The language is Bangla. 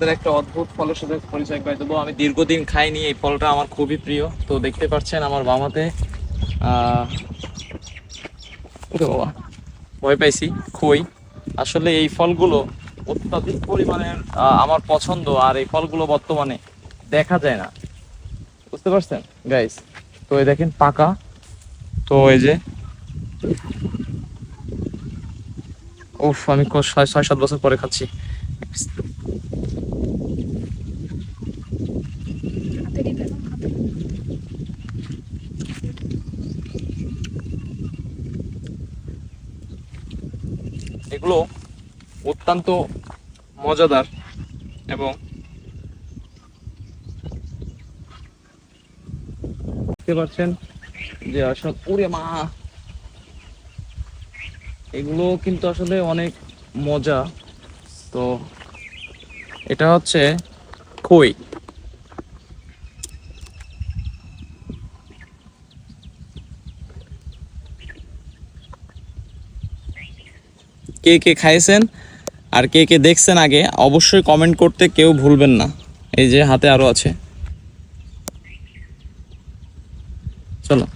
আপনাদের একটা অদ্ভুত ফলের সাথে পরিচয় করে দেবো। আমি দীর্ঘদিন খাইনি এই ফলটা আমার খুবই প্রিয়। তো দেখতে পাচ্ছেন আমার বামাতে বাবা ভয় পাইছি খই। আসলে এই ফলগুলো অত্যাধিক পরিমাণে আহ, আমার পছন্দ আর এই ফলগুলো বর্তমানে দেখা যায় না। বুঝতে পারছেন? গাইস তো এই দেখেন পাকা তো এই যে উফ আমি ছয় ছয় সাত বছর পরে খাচ্ছি। এগুলো অত্যন্ত মজাদার এবং দেখতে পাচ্ছেন যে আসলে ওরে মা! এগুলো কিন্তু আসলে অনেক মজা। তো এটা হচ্ছে খই। কে কে খাইছেন আর কে কে দেখছেন আগে, অবশ্যই কমেন্ট করতে কেউ ভুলবেন না। এই যে হাতে আরও আছে। চলো।